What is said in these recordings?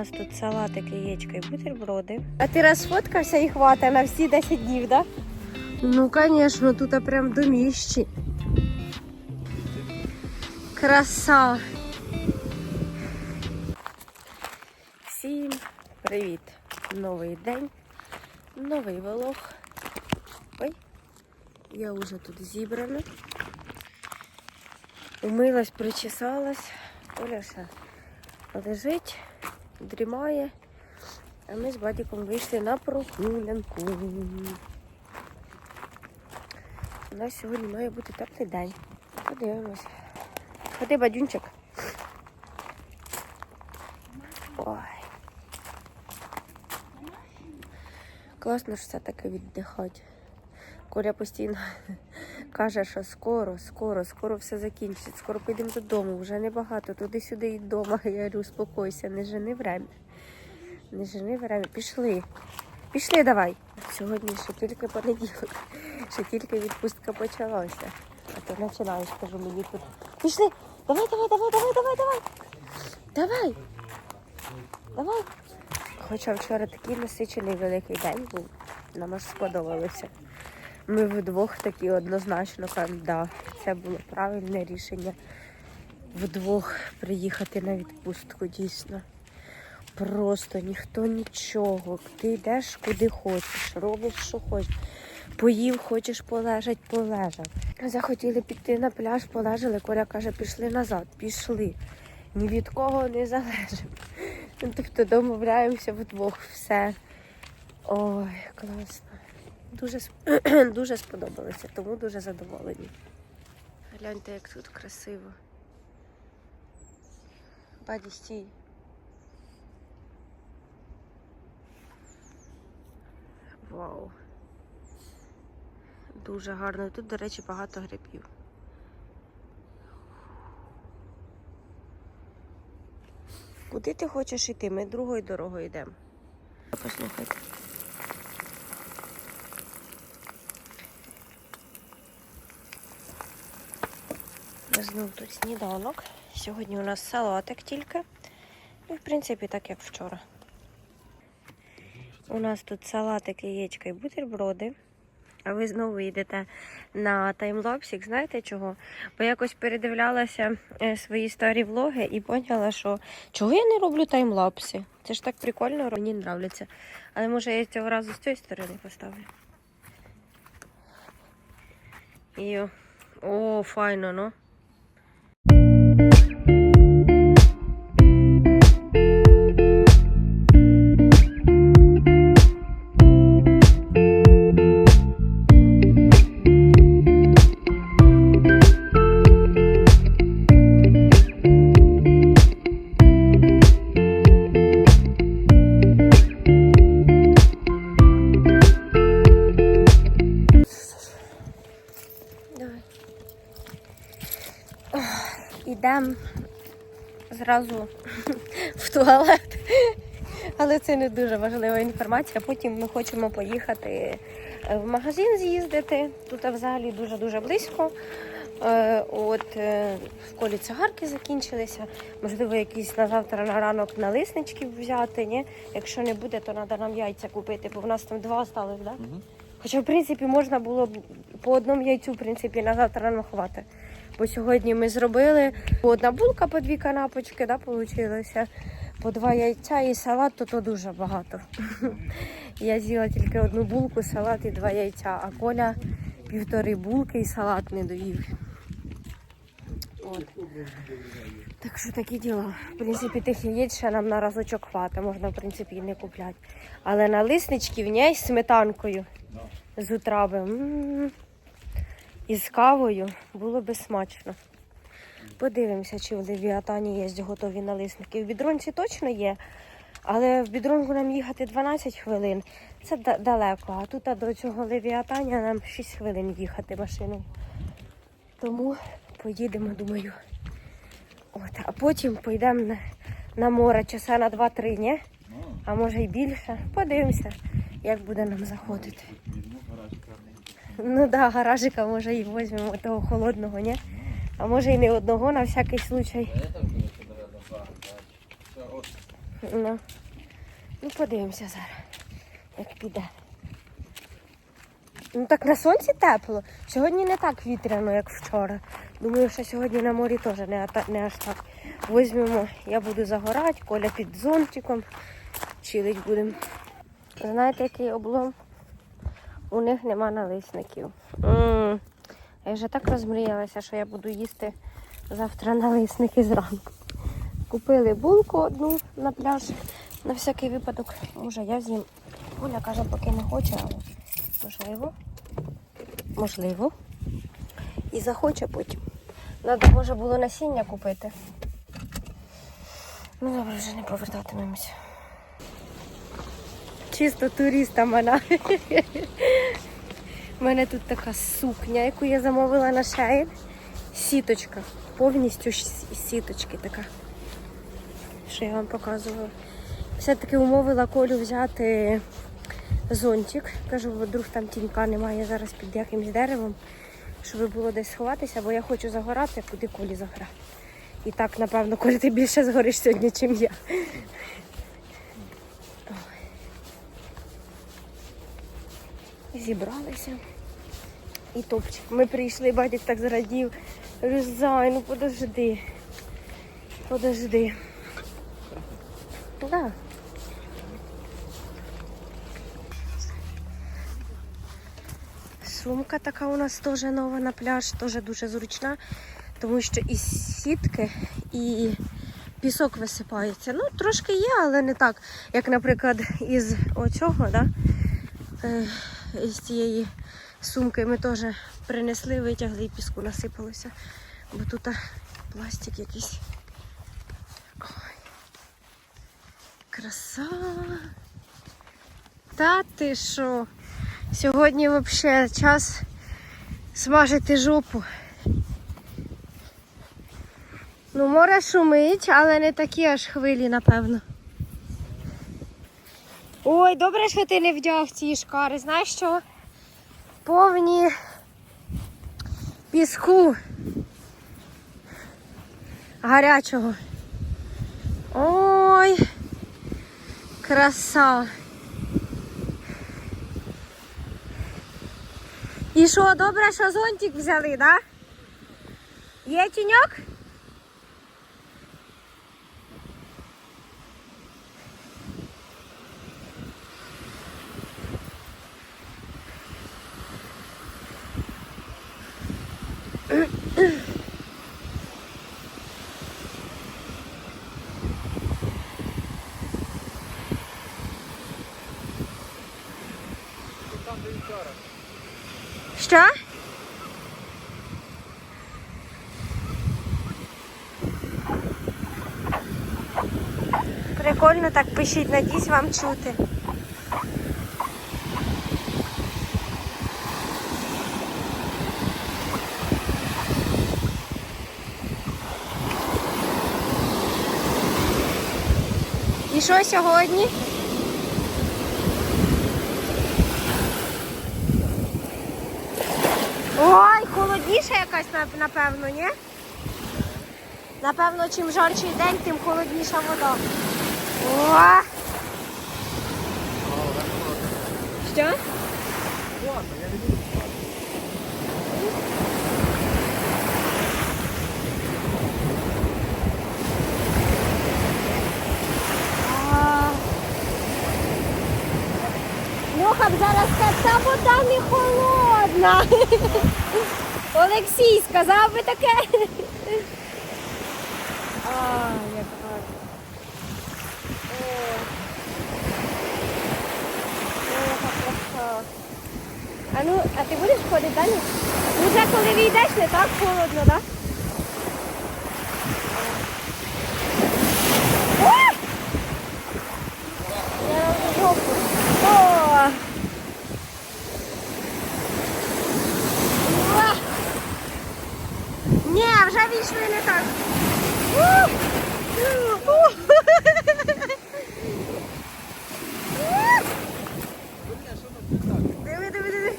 нас тут салатик, яєчка і бутерброди. А ти розфоткався і хватає на всі 10 днів, так? Да? Ну, звісно, тут прям доміщі. Краса. Всім привіт! Новий день, новий влог. Ой, я вже тут зібрана. Умилась, причесалась. Оля ще лежить, дрімає. А ми з батьком вийшли на прогулянку. У нас сьогодні має бути теплий день. Подивимось. Ходи, бадюнчик. Ой. Класно ж все таки віддихати. Коля постійно каже, що скоро, скоро, скоро все закінчиться, скоро підемо додому, вже небагато, туди-сюди і вдома. Я говорю, успокойся, не жени время. Не жени время. Пішли. Пішли давай. Сьогодні ще тільки понеділок, ще тільки відпустка почалася. А ти починаєш, кажу мені тут. Пішли! Давай, давай, давай, давай, давай, давай. Давай. Давай. Хоча вчора такий насичений великий день був. Нам аж сподобалося. Ми вдвох такі однозначно кажемо, да, це було правильне рішення вдвох приїхати на відпустку дійсно. Просто ніхто нічого. Ти йдеш куди хочеш, робиш, що хочеш. Поїв, хочеш полежать, полежав. Захотіли піти на пляж, полежали. Коля каже, пішли назад, пішли. Ні від кого не залежимо. Ну, Тобто домовляємося вдвох, все. Ой, класно. Дуже, дуже сподобалося, тому дуже задоволені. Гляньте, як тут красиво. Баді стій. Вау. Дуже гарно. І Тут, до речі, багато грибів. Куди ти хочеш йти? Ми другою дорогою йдемо. Послухайте. Знов тут сніданок. Сьогодні у нас салатик тільки. І, в принципі, так як вчора. У нас тут салатик, яєчка і бутерброди. А ви знову йдете на таймлапсик. Знаєте чого? Бо якось передивлялася е, свої старі влоги і поняла, що чого я не роблю таймлапси? Це ж так прикольно, мені нравиться. Але може я цього разу з цієї сторони поставлю. І... О, файно, ну. Зразу в туалет. Але це не дуже важлива інформація. Потім ми хочемо поїхати е, в магазин з'їздити. Тут взагалі дуже-дуже близько. Е, От е, в колі цигарки закінчилися. Можливо, якісь на завтра на ранок налисничків взяти. Ні? Якщо не буде, то треба нам яйця купити, бо в нас там два осталось? Да? Хоча, в принципі, можна було б по одному яйцю, в принципі, на завтра рано хватить. Бо сьогодні ми зробили одна булка по дві канапочки, да, получилося. По два яйця і салат, то, то дуже багато. Я з'їла тільки одну булку, салат і два яйця, а Коля півтори булки і салат не доїв. От. Так що такі діла. В принципі, тих яєць ще нам на разочок хватить, можна, в принципі, і не купляти. Але налиснички в ній з сметанкою з утраби. М. І з кавою було би смачно. Подивимося, чи в Левіатані є готові налисники. В бідронці точно є, але в бідронку нам їхати 12 хвилин. Це да- далеко, а тут до цього Левіатаня нам 6 хвилин їхати машиною. Тому поїдемо, думаю. От, а потім пойдемо на, на море часа на 2-3, ні? А може й більше. Подивимося, як буде нам заходити. Ну да, гаражика може і візьмемо того холодного, ні? А може і не одного на всякий случай. Ну, ну подивимося зараз, як піде. Ну так на сонці тепло. Сьогодні не так вітряно, як вчора. Думаю, що сьогодні на морі теж не, не аж так. Візьмемо, я буду загорати, коля під зонтиком. Чилить будемо. Знаєте, який облом? У них нема налисників. м Я вже так розмріялася, що я буду їсти завтра налисники зранку. Купили булку одну на пляж. На всякий випадок, може я з'їм. Оля каже, поки не хоче, але можливо. Можливо. І захоче потім. Надо, може, було насіння купити. Ну добре, вже не повертатимемося. Чисто туриста мене. У мене тут така сукня, яку я замовила на шеї. Сіточка. Повністю сіточки така. Що я вам показувала. Все-таки умовила Колю взяти зонтик. Кажу, вдруг там тінька немає зараз під якимось деревом, щоб було десь сховатися, бо я хочу загорати, куди Колі заграти. І так, напевно, Коля, ти більше згориш сьогодні, ніж я. Зібралися. І топчик. Ми прийшли, батько так зрадів. Зай, ну подожди. Подожди. Да. Сумка така у нас теж нова на пляж, теж дуже зручна, тому що і сітки, і пісок висипається. Ну, трошки є, але не так. Як, наприклад, із оцього, да? Із цієї сумки ми теж принесли, витягли і піску насипалося. Бо тут пластик якийсь. Ой. Краса. Та ти що? Сьогодні взагалі час смажити жопу. Ну, море шумить, але не такі аж хвилі, напевно. Ой, добре, що ти не вдяг ці шкари. Знаєш що? Повні піску гарячого. Ой, краса. І що, добре, що зонтик взяли, да? Є тіньок? Що? Прикольно так пишіть, надіюсь вам чути. Що сьогодні? Ой, холодніша якась, напевно, ні? Напевно, чим жарчий день, тим холодніша вода. О! Що? А. Льоха б зараз сказав, та вода не холодна. Олексій сказав би таке. А, як гарно. А ну, а ти будеш ходити далі? Уже коли війдеш, не так холодно, так? Ой! Я роблю жопу. О! Уа! Ні, вже війшли не так. У! У! Диви, диви, диви.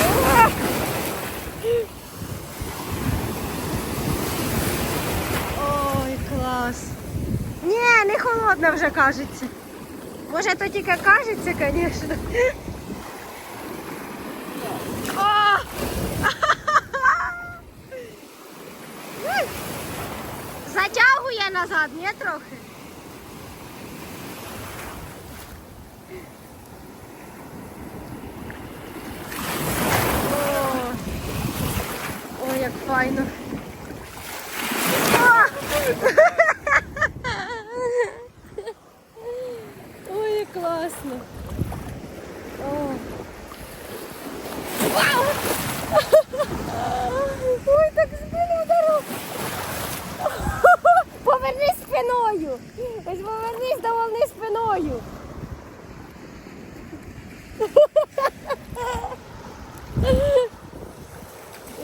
Уа! Ой, клас. Ні, не холодно. може кажеться. Може, то тільки кажеться, звісно. О! Затягує назад, ні трохи. О, Ой, як файно. А! Ой, як класно. О. Вау! Ой, так спину дорогу. Повернись спиною. Ось повернись до волни спиною.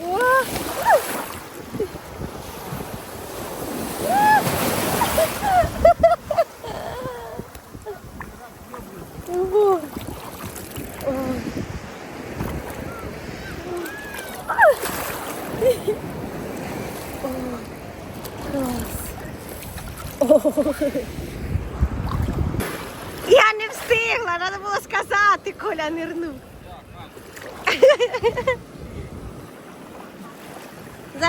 О! Ого. Ой. Я не встигла, треба було сказати, Коля нирнув.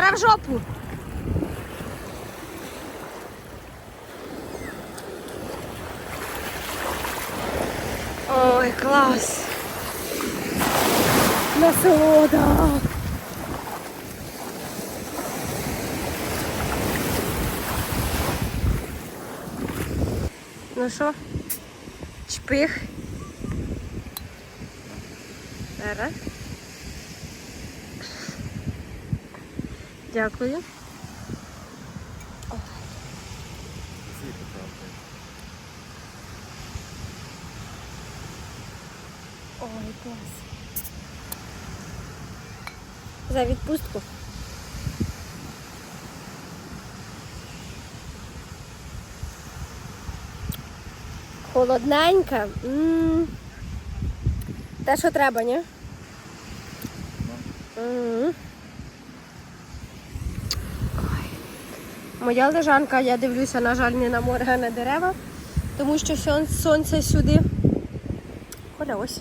Зараз в жопу. Ой, клас. Насолода. Ну що? Чпих. Зараз. Дякую. Ой, клас. За відпустку. Холодненька. М. Те, що треба, ні? Ой. Моя лежанка, я дивлюся, на жаль, не на море, а на дерева, тому що сонце сюди. Коля, ось.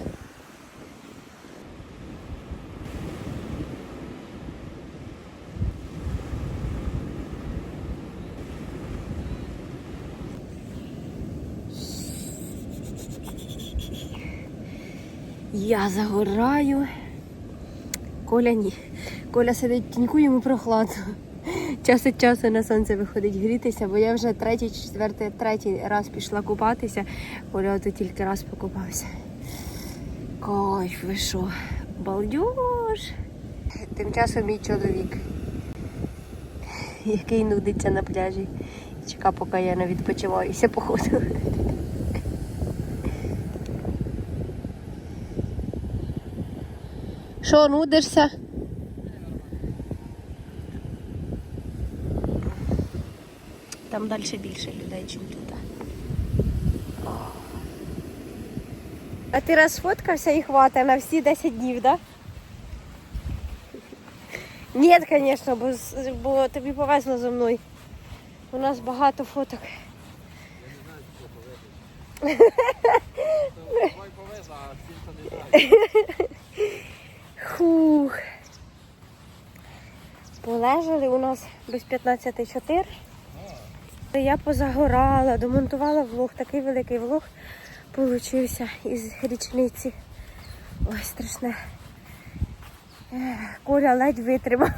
Я загораю. Коля ні. Коля сидить в тіньку, йому прохладно. Час від часу на сонце виходить грітися, бо я вже третій, четвертий, третій раз пішла купатися. Ото тільки раз покупався. Кайф, ви що? Балдеж. Тим часом мій чоловік, який нудиться на пляжі. Чека, поки я не відпочиваюся, походу. Що, нудишся? Там далі більше людей, ніж тут. А ти раз сфоткався і хватає на всі 10 днів, так? Да? Ні, звісно, бо, бо тобі повезло зі мною. У нас багато фоток. Я не знаю, куди повезу. Фух. Полежали у нас без 15.4. Я позагорала, домонтувала влог, такий великий влог получився із річниці. Ой, страшне. Коля ледь витримав.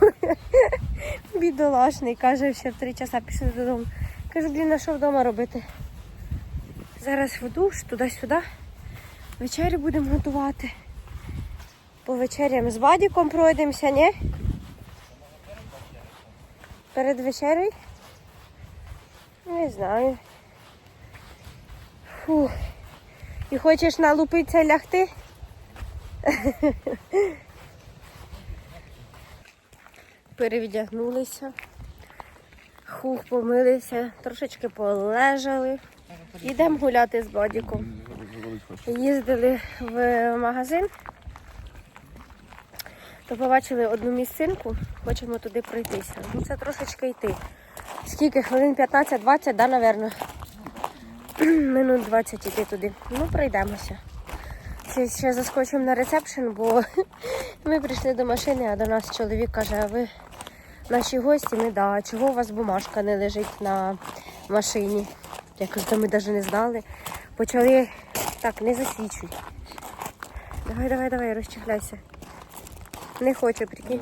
Бідолашний, каже, ще в три часа пішли додому. Кажу, блін, а що вдома робити? Зараз в душ, туди-сюди. Вечерю будемо готувати. По вечерям з Вадіком пройдемося, ні? Перед вечерею? Не знаю. Фух. І хочеш налупитися лягти? Перевдягнулися. Хух, помилися, трошечки полежали. Йдемо гуляти з Бодіком. Їздили в магазин, то побачили одну місцинку, хочемо туди пройтися. Ну це трошечки йти. Скільки? Хвилин 15-20, да, напевно? Минут 20 іти туди. Ну, пройдемося. Ще, ще заскочимо на ресепшн, бо ми прийшли до машини, а до нас чоловік каже, а ви наші гості, ми да, чого у вас бумажка не лежить на машині? Я кажу, та ми навіть не знали. Почали так, не засвічуй. Давай, давай, давай, розчехляйся. Не хочу, прикинь.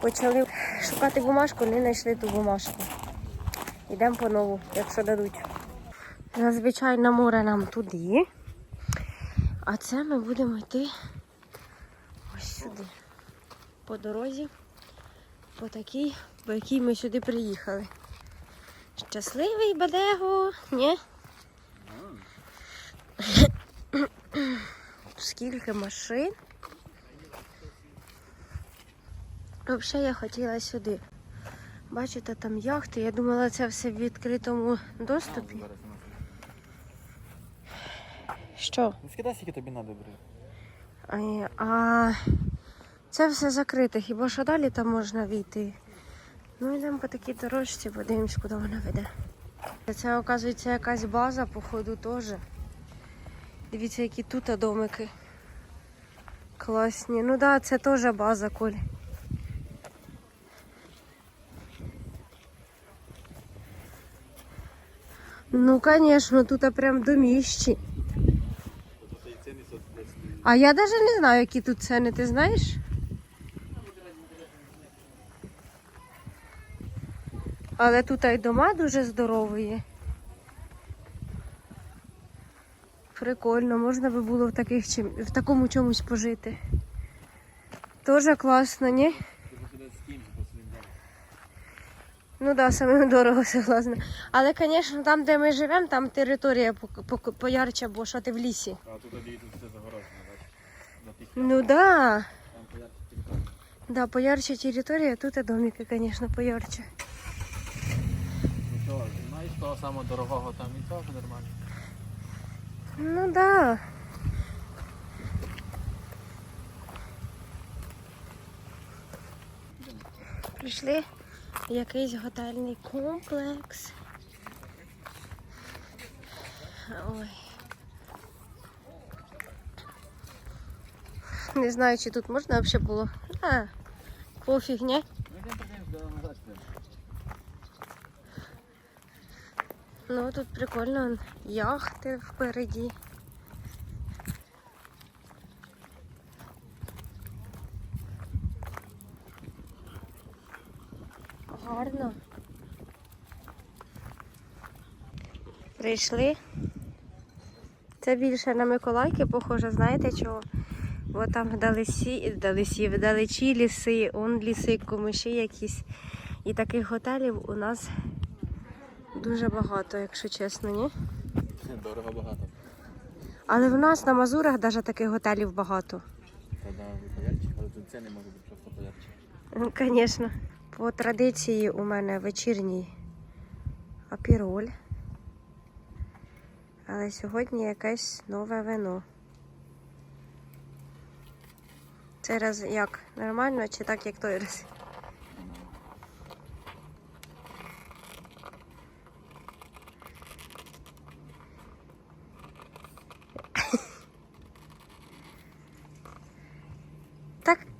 Почали шукати бумажку, не знайшли ту бумажку. Йдемо по нову, якщо дадуть. Зазвичай на море нам туди. А це ми будемо йти ось сюди. По дорозі, по такій, по якій ми сюди приїхали. Щасливий Бадего, ні? Скільки машин. Взагалі я хотіла сюди. Бачите, там яхти. Я думала, це все в відкритому доступі. Що? Скидай, скільки тобі треба, бери. А, а це все закрите. Хіба що далі там можна війти? Ну йдемо по такій дорожці, подивимось, куди вона веде. Це, оказується, якась база, походу, теж. Дивіться, які тут домики. Класні. Ну так, да, це теж база, Коль. Ну, звісно, тут прям доміщі. А я навіть не знаю, які тут ціни, ти знаєш? Але тут і дома дуже здорові. Прикольно, можна би було в, таких, в такому чомусь пожити. Тоже класно, ні? Ти сюди з ким посередині. Ну так, да, саме дорого, согласна. Але, звісно, там, де ми живемо, там територія по- по- поярче, бо що ти в лісі. А тут тоді все загорожено, бачиш? Ну так. Да. там поярче територія. Да, поярче територія, тут і домики, звісно, поярче. Ну що, знаєш того самого дорогого там і того нормально. Ну да. Прийшли якийсь готельний комплекс. Ой. Не знаю, чи тут можна взагалі було. А, пофіг, ні? Ну тут прикольно, яхти впереді. Гарно. Прийшли. Це більше на Миколайки, похоже, знаєте чого? Бо там вдалесі, вдалесі, вдалечі ліси, он ліси, комиші якісь. І таких готелів у нас Дуже багато, якщо чесно, ні? Дорого багато. Але в нас на Мазурах навіть таких готелів багато. Та да, але тут ціни можуть бути просто поярче. Ну, Звісно. По традиції у мене вечірній апіроль. Але сьогодні якесь нове вино. Це раз як? Нормально чи так, як той раз?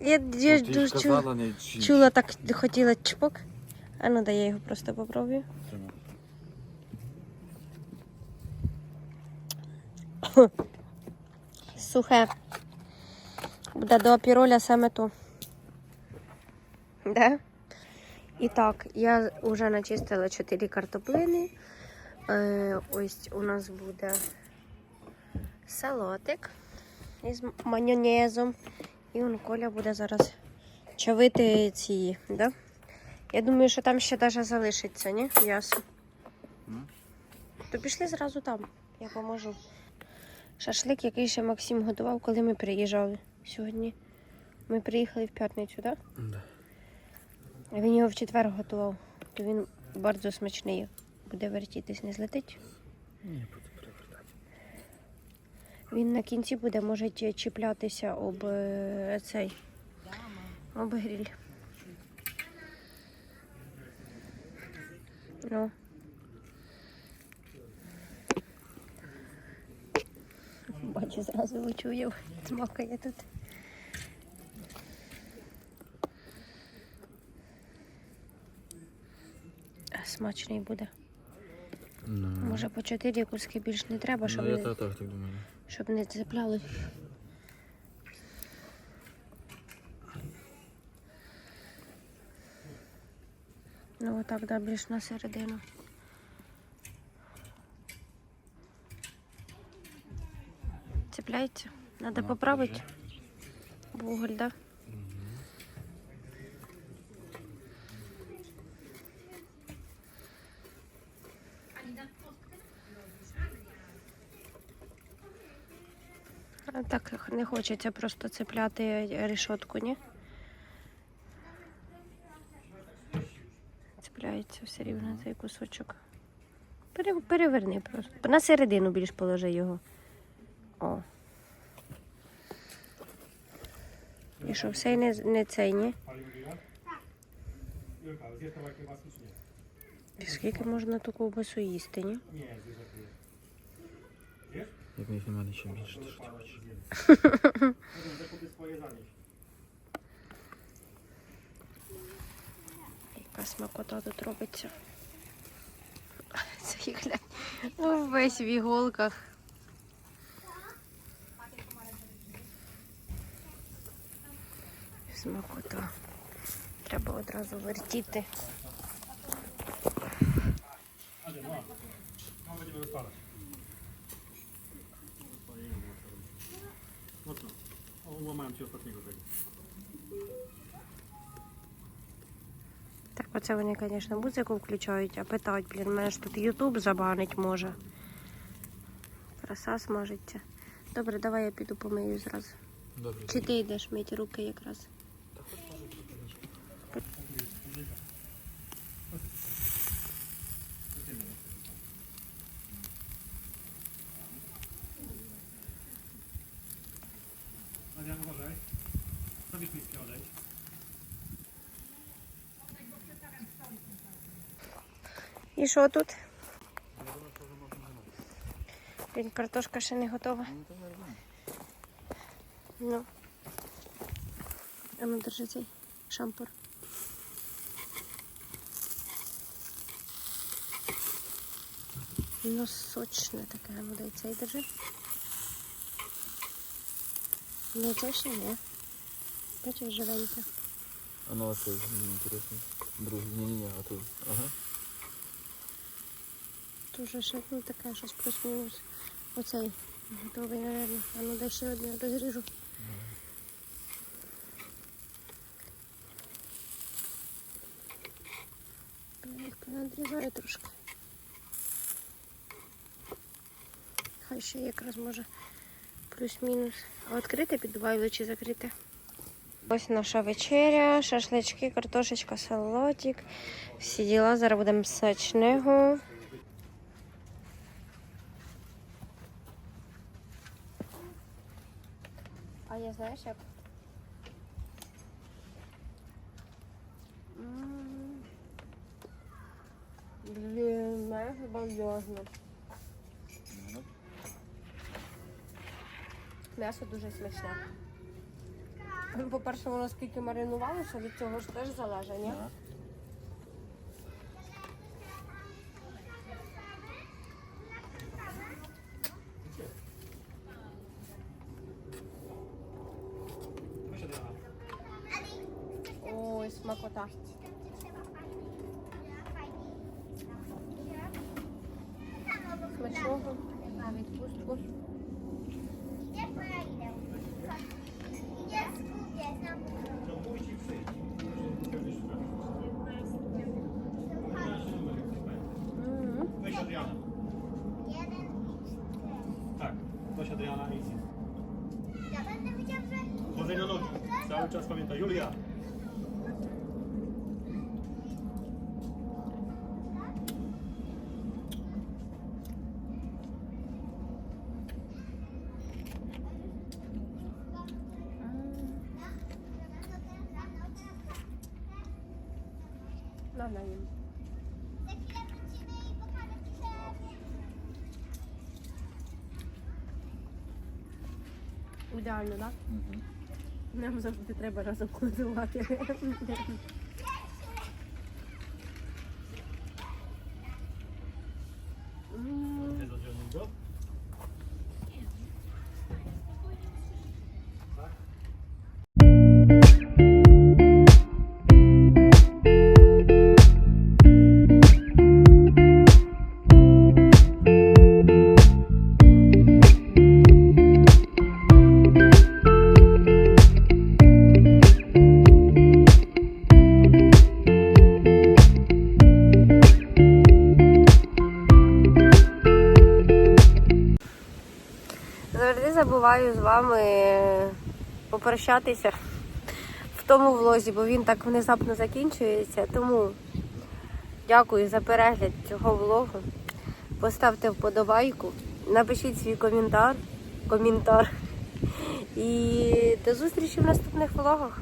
Я, я Ну, дуже чула. не Чула так, хотіла чпок. А ну дай я його просто попробую. Сухе. Буде до апіроля саме то. Да? І так, я вже начистила 4 картоплини. Е, ось у нас буде салатик із майонезом. І он Коля буде зараз чавити ці, да? Я думаю, що там ще навіть залишиться, ні? М'ясо. М. То пішли зразу там, я поможу. Шашлик, який ще Максим готував, коли ми приїжджали сьогодні. Ми приїхали в п'ятницю, так? Да. А він його в четвер готував. То він дуже смачний. Буде вертітись, не злетить. Ні, перевертати. Він на кінці буде, може чіплятися об е, цей об гріль. Ну. Бачу, зразу вичує, смакає тут. Смачний буде. No. Може по чотири куски більш не треба, ну, щоб. Ну, я так думаю щоб не цепляли. Ну отак, да, більш на середину. Цепляється? Треба Ну, поправити. Вуголь, да? А так не хочеться просто цепляти решетку, ні? Цепляється все рівно цей кусочок. Переверни просто. На середину більш положи його. О. І що, все не, не цей, ні? Скільки можна ту ковбасу їсти, ні? Як мені немає ще більше, то що ти хочеш? Яка смакота тут робиться. Це глянь. Ну, весь в іголках. Смакота. Треба одразу вертіти. O, ці остатні ostatniego tego. Так, оце вони, звісно, музику включають, а питають, блін, мене ж тут Ютуб забанить може. Краса смажиться. Добре, давай я піду помию зразу. Добре. Чи ти йдеш мити руки якраз? І що тут? Блін, картошка ще не готова. Ну. А ну держи цей шампур. Ну, сочне таке, ну дай цей держи. Ну, ще ні. Бачиш, живеньке. А ну, а це мені інтересно. Другий, ні-ні-ні, а то, ага. Дуже ще ну, таке щось плюс-мінус. Оцей готовий, напевно. А ну дай ще один розріжу. Я їх понадрізаю трошки. Хай ще якраз може плюс-мінус. А відкрите піддуваю чи закрите? Ось наша вечеря, шашлички, картошечка, салатик. Всі діла. Зараз будемо смачного. Знаєш як? Блін, знаєш, балдежно. М'ясо дуже смачне. Ну, По-перше, воно скільки маринувалося, від цього ж теж залежить, ні? Weź Adriana i zjedz. Ja będę widział, że Uważaj na nogi. Cały czas pamiętaj. Julia. Ідеально, так? Угу. Нам завжди треба разом кладувати. Попрощатися в тому влозі, бо він так внезапно закінчується. Тому дякую за перегляд цього влогу. Поставте вподобайку, напишіть свій коментар. коментар. І до зустрічі в наступних влогах.